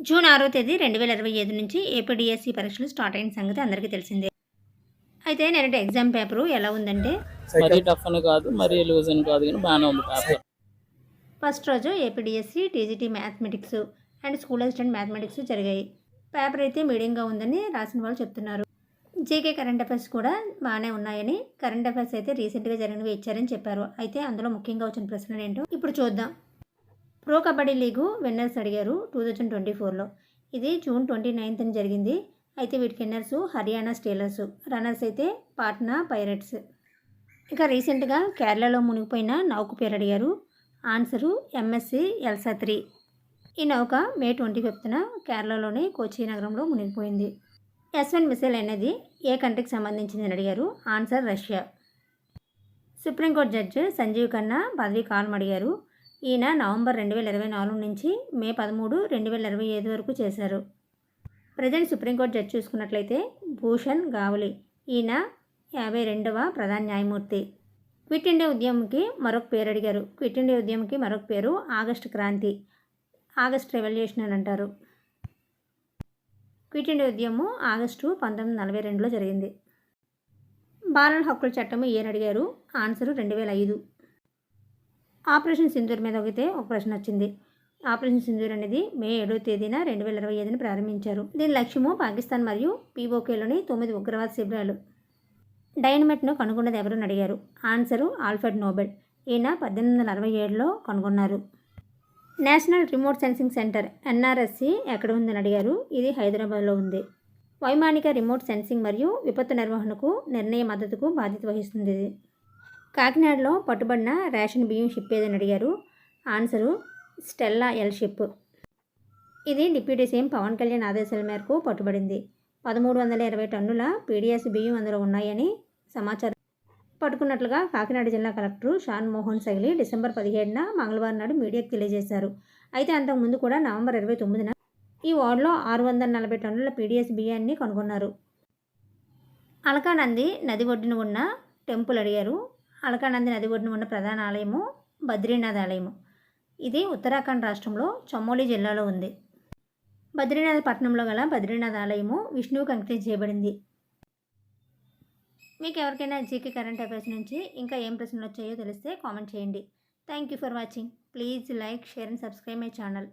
June ఆరో తేదీ రెండు వేల ఇరవై ఐదు నుంచి ఏపీడిఎస్సి పరీక్షలు స్టార్ట్ అయిన సంగతి అందరికీ తెలిసిందే. అయితే నేనంటే ఎగ్జామ్ పేపరు ఎలా ఉందంటే మరీ టఫ్ అని కాదు మరీ లూజ్ అని కాదు కానీ బాగానే ఉంది పేపర్ ఫస్ట్ రోజు APDSC TGT mathematics and school assistant mathematics జరిగాయి. పేపర్ అయితే మీడియంగా ఉందని రాసిన వాళ్ళు చెప్తున్నారు. జీకే కరెంట్ అఫైర్స్ కూడా బాగానే ఉన్నాయని కరెంట్ అఫైర్స్ అయితే రీసెంట్గా జరిగినవి ఇచ్చారని చెప్పారు. అయితే అందులో ముఖ్యంగా వచ్చిన ప్రశ్నలు ఏంటో ఇప్పుడు చూద్దాం. ప్రో కబడ్డీ లీగు విన్నర్స్ అడిగారు టూ థౌజండ్ ట్వంటీ ఫోర్లో. ఇది జూన్ ట్వంటీ నైన్త్ని జరిగింది. అయితే వీటికి విన్నర్స్ హర్యానా స్టీలర్స్ రన్నర్స్ అయితే పాట్నా పైరట్స్. ఇక రీసెంట్గా కేరళలో మునిగిపోయిన నౌక పేరు అడిగారు ఆన్సరు ఎంఎస్సి ఎల్సా త్రీ ఈ నౌక మే ట్వంటీ ఫిఫ్త్న కేరళలోని కోచి నగరంలో మునిగిపోయింది. ఎస్ వన్ మిసైల్ అనేది ఏ కంట్రీకి సంబంధించింది అని అడిగారు answer Russia. Supreme court judge Sanjiv Khanna పదవి కాలం అడిగారు ఈయన నవంబర్ రెండు వేల ఇరవై నాలుగు నుంచి మే పదమూడు రెండు వేల ఇరవై ఐదు వరకు చేశారు. ప్రజెంట్ సుప్రీంకోర్టు జడ్జి చూసుకున్నట్లయితే భూషణ్ గావలి ఈయన యాభై రెండవ ప్రధాన న్యాయమూర్తి. క్విట్ ఇండియా ఉద్యమంకి మరొక పేరు అడిగారు. క్విట్ ఇండియా ఉద్యమంకి మరొక పేరు ఆగస్టు క్రాంతి ఆగస్ట్ రెవల్యూషన్ అని అంటారు. క్విట్ ఇండియా ఉద్యమం ఆగస్టు పంతొమ్మిది నలభై రెండులో జరిగింది. బాలల హక్కుల చట్టము ఏని అడిగారు? ఆన్సరు రెండు వేల ఐదు. ఆపరేషన్ సింధూర్ మీద ఒకతే ఒక ప్రశ్న వచ్చింది. ఆపరేషన్ సింధూర్ అనేది మే ఏడో తేదీన రెండు వేల ఇరవై ఐదున ప్రారంభించారు. దీని లక్ష్యము పాకిస్తాన్ మరియు పీఓకేలోని తొమ్మిది ఉగ్రవాద శిబిరాలు. డైనమైట్ను కనుగొన్నది ఎవరని అడిగారు. ఆన్సరు ఆల్ఫెడ్ నోబెల్. ఈయన పద్దెనిమిది వందల అరవై ఏడులో కనుగొన్నారు. National remote sensing centre NRSC ఎక్కడ ఉందని అడిగారు. ఇది హైదరాబాద్లో ఉంది. వైమానిక రిమోట్ సెన్సింగ్ మరియు విపత్తు నిర్వహణకు నిర్ణయ మద్దతుకు బాధ్యత వహిస్తుంది కాకినాడలో పట్టుబడిన రేషన్ బియ్యం షిప్ ఏదని అడిగారు. Answer Stella L ship. ఇది డిప్యూటీ సీఎం పవన్ కళ్యాణ్ ఆదేశాల మేరకు పట్టుబడింది. పదమూడు వందల ఇరవై టన్నుల పీడిఎస్ బియ్యం అందులో ఉన్నాయని సమాచారం పట్టుకున్నట్లుగా కాకినాడ జిల్లా కలెక్టర్ షాన్ మోహన్ సగిలి డిసెంబర్ పదిహేడున మంగళవారం నాడు మీడియాకు తెలియజేశారు. అయితే అంతకుముందు కూడా నవంబర్ ఇరవై తొమ్మిదిన ఈ వార్డులో ఆరు వందల నలభై టన్నుల పీడిఎస్ బియ్యాన్ని కనుగొన్నారు. అలకానంది నది ఒడ్డున ఉన్న టెంపుల్ అడిగారు. అలకానంది నది ఒడ్డున ఉన్న ప్రధాన ఆలయము బద్రీనాథ్ ఆలయము. ఇది ఉత్తరాఖండ్ రాష్ట్రంలో చమోలి జిల్లాలో ఉంది. బద్రీనాథ్ పట్టణంలో గల బద్రీనాథ్ ఆలయము విష్ణువుకి అంకితం చేయబడింది. మీకు ఎవరికైనా జీకే కరెంట్ అఫైర్స్ నుంచి ఇంకా ఏం ప్రశ్నలు వచ్చాయో తెలిస్తే కామెంట్ చేయండి. Thank you for watching. Please like share and subscribe my channel.